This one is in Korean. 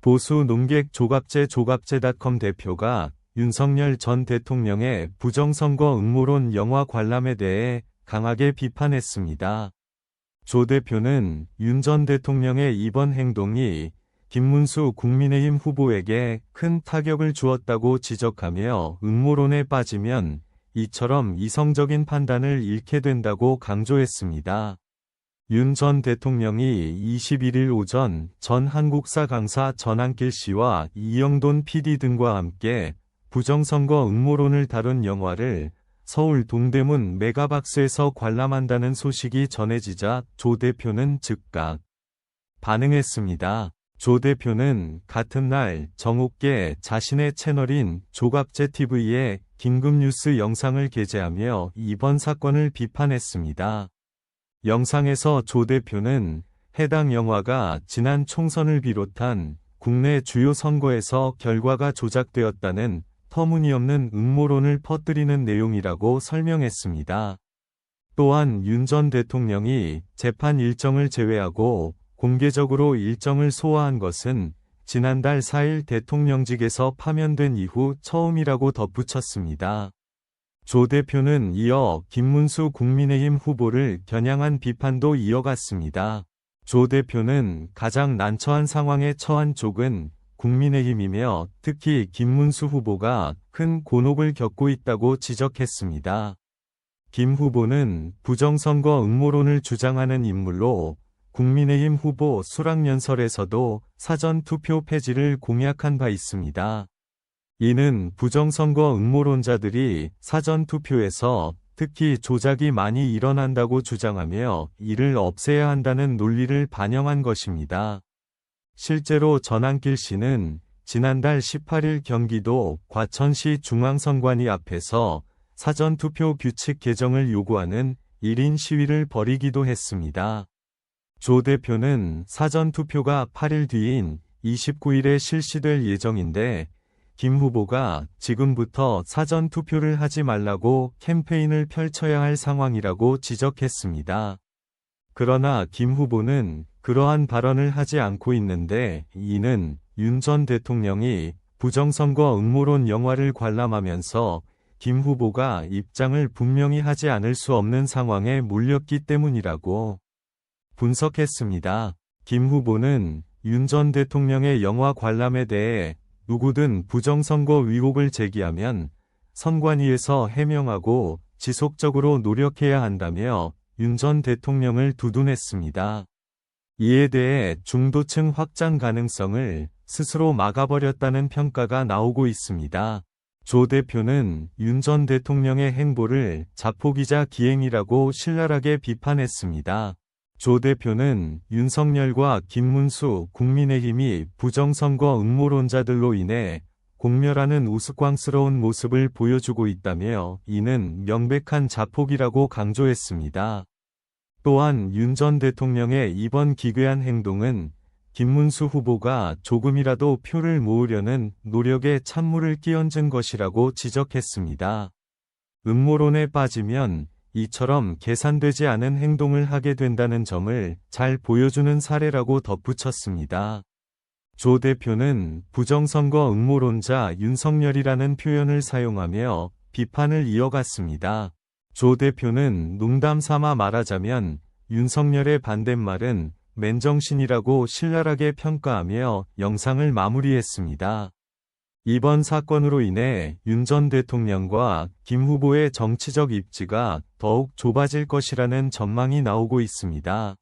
보수 농객 조갑제 조갑제닷컴 대표가 윤석열 전 대통령의 부정선거 음모론 영화 관람에 대해 강하게 비판했습니다. 조 대표는 윤 전 대통령의 이번 행동이 김문수 국민의힘 후보에게 큰 타격을 주었다고 지적하며 음모론에 빠지면 이처럼 이성적인 판단을 잃게 된다고 강조했습니다. 윤 전 대통령이 21일 오전 전 한국사 강사 전한길 씨와 이영돈 PD 등과 함께 부정선거 음모론을 다룬 영화를 서울 동대문 메가박스에서 관람한다는 소식이 전해지자 조 대표는 즉각 반응했습니다. 조 대표는 같은 날 정옥계 자신의 채널인 조갑제TV에 긴급뉴스 영상을 게재하며 이번 사건을 비판했습니다. 영상에서 조 대표는 해당 영화가 지난 총선을 비롯한 국내 주요 선거에서 결과가 조작되었다는 터무니없는 음모론을 퍼뜨리는 내용이라고 설명했습니다. 또한 윤 전 대통령이 재판 일정을 제외하고 공개적으로 일정을 소화한 것은 지난달 4일 대통령직에서 파면된 이후 처음이라고 덧붙였습니다. 조 대표는 이어 김문수 국민의힘 후보를 겨냥한 비판도 이어갔습니다. 조 대표는 가장 난처한 상황에 처한 쪽은 국민의힘이며 특히 김문수 후보가 큰 곤혹을 겪고 있다고 지적했습니다. 김 후보는 부정선거 음모론을 주장하는 인물로 국민의힘 후보 수락연설에서도 사전투표 폐지를 공약한 바 있습니다. 이는 부정선거 음모론자들이 사전투표에서 특히 조작이 많이 일어난다고 주장하며 이를 없애야 한다는 논리를 반영한 것입니다. 실제로 전한길 씨는 지난달 18일 경기도 과천시 중앙선관위 앞에서 사전투표 규칙 개정을 요구하는 1인 시위를 벌이기도 했습니다. 조 대표는 사전투표가 8일 뒤인 29일에 실시될 예정인데 김 후보가 지금부터 사전 투표를 하지 말라고 캠페인을 펼쳐야 할 상황이라고 지적했습니다. 그러나 김 후보는 그러한 발언을 하지 않고 있는데 이는 윤 전 대통령이 부정선거 음모론 영화를 관람하면서 김 후보가 입장을 분명히 하지 않을 수 없는 상황에 몰렸기 때문이라고 분석했습니다. 김 후보는 윤 전 대통령의 영화 관람에 대해 누구든 부정선거 의혹을 제기하면 선관위에서 해명하고 지속적으로 노력해야 한다며 윤 전 대통령을 두둔했습니다. 이에 대해 중도층 확장 가능성을 스스로 막아버렸다는 평가가 나오고 있습니다. 조 대표는 윤 전 대통령의 행보를 자포기자 기행이라고 신랄하게 비판했습니다. 조 대표는 윤석열과 김문수 국민의힘이 부정선거 음모론자들로 인해 공멸하는 우스꽝스러운 모습을 보여주고 있다며 이는 명백한 자폭이라고 강조했습니다. 또한 윤 전 대통령의 이번 기괴한 행동은 김문수 후보가 조금이라도 표를 모으려는 노력에 찬물을 끼얹은 것이라고 지적했습니다. 음모론에 빠지면 이처럼 계산되지 않은 행동을 하게 된다는 점을 잘 보여주는 사례라고 덧붙였습니다. 조 대표는 부정선거 음모론자 윤석열이라는 표현을 사용하며 비판을 이어갔습니다. 조 대표는 농담 삼아 말하자면 윤석열의 반대말은 맨정신이라고 신랄하게 평가하며 영상을 마무리했습니다. 이번 사건으로 인해 윤 전 대통령과 김 후보의 정치적 입지가 더욱 좁아질 것이라는 전망이 나오고 있습니다.